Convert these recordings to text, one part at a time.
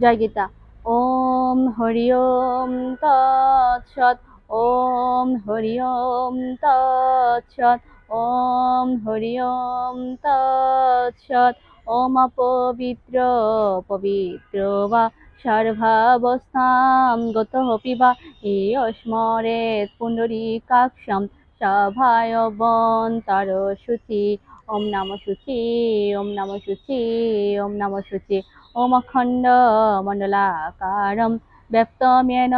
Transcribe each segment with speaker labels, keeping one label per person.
Speaker 1: জয় গীতা। ওম হরি ওম তৎসৎ, ওম হরি ওম তৎসৎ, ওম হরি ওম তৎসৎ। ওম অপবিত্র, পবিত্র বা সর্বাবস্থাম গত পিবা গতোপি বা ইয়স্মরেৎ পুণ্ডরীকাক্ষম সভায়বন্তর শুচি ওম নম শুচি ওম নম শুচি ওম নম শুচি ওম অখণ্ড মণ্ডলাকারম ব্যক্তমেন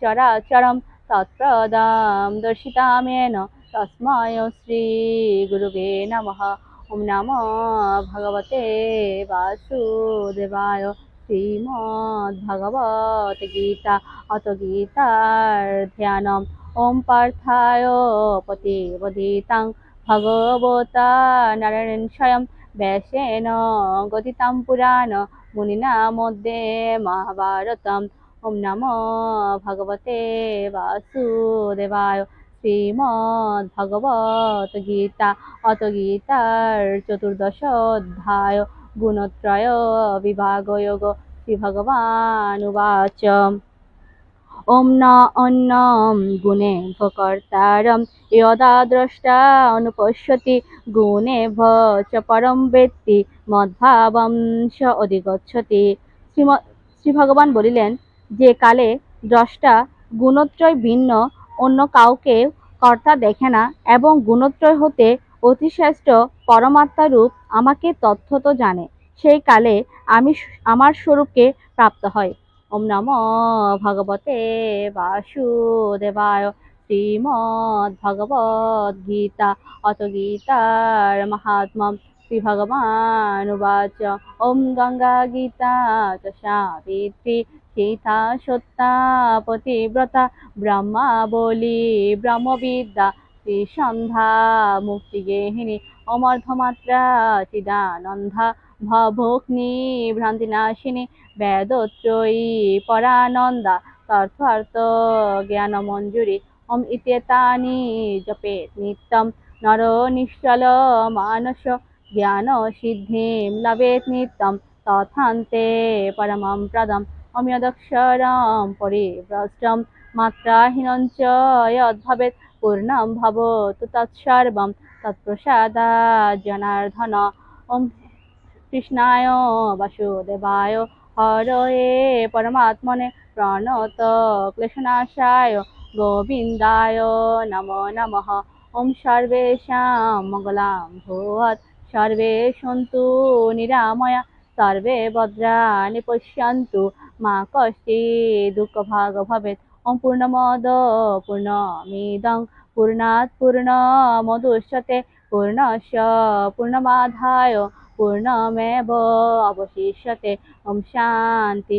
Speaker 1: চরাচরম তৎপ্রদম দর্শিতামেন তস্ময় শ্রী গুরুবে নমঃ। ওম নম ভগবতে বাসুদেবায় শ্রীমদ্ ভগবত গীতা, অত গীতার ধ্যানম ওম পার্থায় পতিবদিতাং ভগবতা নারায়ণ স্বয়ং ব্যাসেন গদিতাম পুরাণ মুনিনা মধ্যে মহাভারতম ওম নম ভগবতে বাসুদেবায় শ্রীমদ্ ভগবত গীতা অত গীতার চতুর্দশ অধ্যায় গুণত্রয় বিভাগয়োগ শ্রীভগবানুবাচ ওম ন অন্যম গুণে ভকর্তারম যদা দ্রষ্টা অনুপশ্যতি, গুণে চ পরম বেত্তি, মদ্ভাবম স অধিগচ্ছতি। শ্রী ভগবান বলিলেন, যে কালে দ্রষ্টা গুণত্রয় ভিন্ন, অন্য কাউকে কর্তা দেখে না, এবং গুণত্রয় হতে অতিশ্রেষ্ঠ পরমাত্মারূপ আমাকে তথ্যত জানে, সেই কালে আমি আমার স্বরূপকে প্রাপ্ত হয়। ওম নম ভগবতে বাসুদেবায় শ্রীমদ্ ভগবদ গীতা। অত গীতার মহাত্মা শ্রী ভগবান উবাচ। ওম গঙ্গা গীতা চ সাবিত্রী সীতা সত্তা পতিব্রতা ব্রহ্মা বলি ব্রহ্মবিদ্যা শ্রী সন্ধ্যা, মুক্তি মুক্তিগেহিনী অমর্ধমাত্রা চিদানন্ধা ভবগ্নি ভ্রান্তিনাশিনী, বেদত্রয়ী, পরানন্দা, তর্থার্থ জ্ঞানমঞ্জুরি, ওম ইত্যেতানি, জপেত নিত্যম, নর নিশ্চল, মানস, জ্ঞান সিদ্ধিম, লভেত নিত্যম, তথান্তে পরমম প্রদম অম যদক্ষরম পরিভ্রষ্টম, মাত্রাহীনঞ্চ যদ্ভবেৎ পূর্ণম ভবতু তৎসর্বম তৎপ্রসাদা জনার্দন। ওম কৃষ্ণায় বাসুদেবায় হরয়ে পরমাত্মনে প্রণত ক্লেশনাশায় গোবিন্দায় নমো নমঃ। ওম সর্বেষাং মঙ্গলাং ভূয়াৎ সর্বে সন্তু নিরাময়া। সর্বে ভদ্রাণি পশ্যন্তু। মা কশ্চিৎ দুঃখভাগ ভবেৎ। ওম পূর্ণমদ পূর্ণমিদং পূর্ণাৎ পূর্ণমুদচ্যতে পূর্ণস্য পূর্ণমাধায় পূর্ণমেব অবশিষ্যতে ওম শান্তি